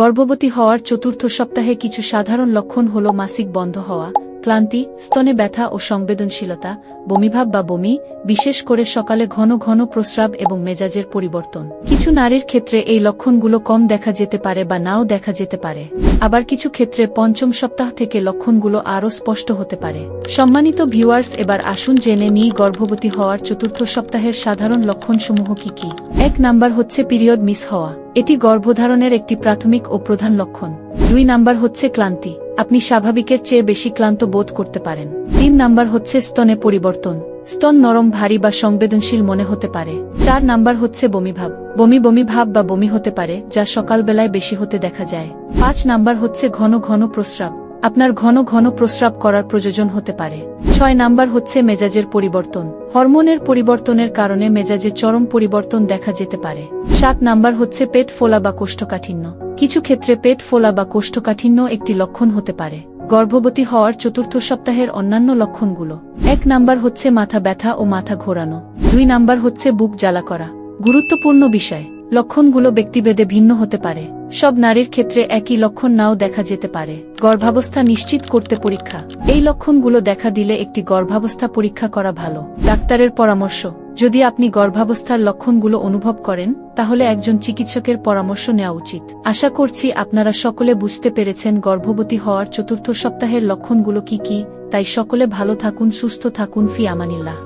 গর্ভবতী হওয়ার চতুর্থ সপ্তাহে কিছু সাধারণ লক্ষণ হল মাসিক বন্ধ হওয়া, ক্লান্তি, স্তনে ব্যথা ও সংবেদনশীলতা, বমিভাব বা বমি, বিশেষ করে সকালে ঘন ঘন প্রস্রাব এবং মেজাজের পরিবর্তন। কিছু নারীর ক্ষেত্রে এই লক্ষণগুলো কম দেখা যেতে পারে বা নাও দেখা যেতে পারে। আবার কিছু ক্ষেত্রে পঞ্চম সপ্তাহ থেকে লক্ষণগুলো আরও স্পষ্ট হতে পারে। সম্মানিত ভিউয়ার্স, এবার আসুন জেনে নিই গর্ভবতী হওয়ার চতুর্থ সপ্তাহের সাধারণ লক্ষণসমূহ কি কি। এক নাম্বার হচ্ছে পিরিয়ড মিস হওয়া। এটি গর্ভধারণের একটি প্রাথমিক ও প্রধান লক্ষণ। দুই নাম্বার হচ্ছে ক্লান্তি। আপনি স্বাভাবিকের চেয়ে বেশি ক্লান্ত বোধ করতে পারেন। তিন নাম্বার হচ্ছে স্তনে পরিবর্তন। স্তন নরম, ভারী বা সংবেদনশীল মনে হতে পারে। চার নাম্বার হচ্ছে বমিভাব। বমি বমি ভাব বা বমি হতে পারে, যা সকালবেলায় বেশি হতে দেখা যায়। পাঁচ নাম্বার হচ্ছে ঘন ঘন প্রস্রাব। আপনার ঘন ঘন প্রস্রাব করার প্রয়োজন হতে পারে। ছয় নাম্বার হচ্ছে মেজাজের পরিবর্তন। হরমোনের পরিবর্তনের কারণে মেজাজে চরম পরিবর্তন দেখা যেতে পারে। সাত নাম্বার হচ্ছে পেট ফোলা বা কোষ্ঠকাঠিন্য। কিছু ক্ষেত্রে পেট ফোলা বা কোষ্ঠকাঠিন্য একটি লক্ষণ হতে পারে। গর্ভবতী হওয়ার চতুর্থ সপ্তাহের অন্যান্য লক্ষণগুলো। এক নাম্বার হচ্ছে মাথা ব্যথা ও মাথা ঘোরানো। দুই নাম্বার হচ্ছে বুক জ্বালা করা। গুরুত্বপূর্ণ বিষয়। লক্ষণগুলো ব্যক্তিভেদে ভিন্ন হতে পারে। সব নারীর ক্ষেত্রে একই লক্ষণ নাও দেখা যেতে পারে। গর্ভাবস্থা নিশ্চিত করতে পরীক্ষা। এই লক্ষণগুলো দেখা দিলে একটি গর্ভাবস্থা পরীক্ষা করা ভালো। ডাক্তারের পরামর্শ, যদি আপনি গর্ভাবস্থার লক্ষণগুলো অনুভব করেন, তাহলে একজন চিকিৎসকের পরামর্শ নেওয়া উচিত। আশা করছি আপনারা সকলে বুঝতে পেরেছেন গর্ভবতী হওয়ার চতুর্থ সপ্তাহের লক্ষণগুলো কি কি। তাই সকলে ভালো থাকুন, সুস্থ থাকুন। ফি আমানিল্লাহ।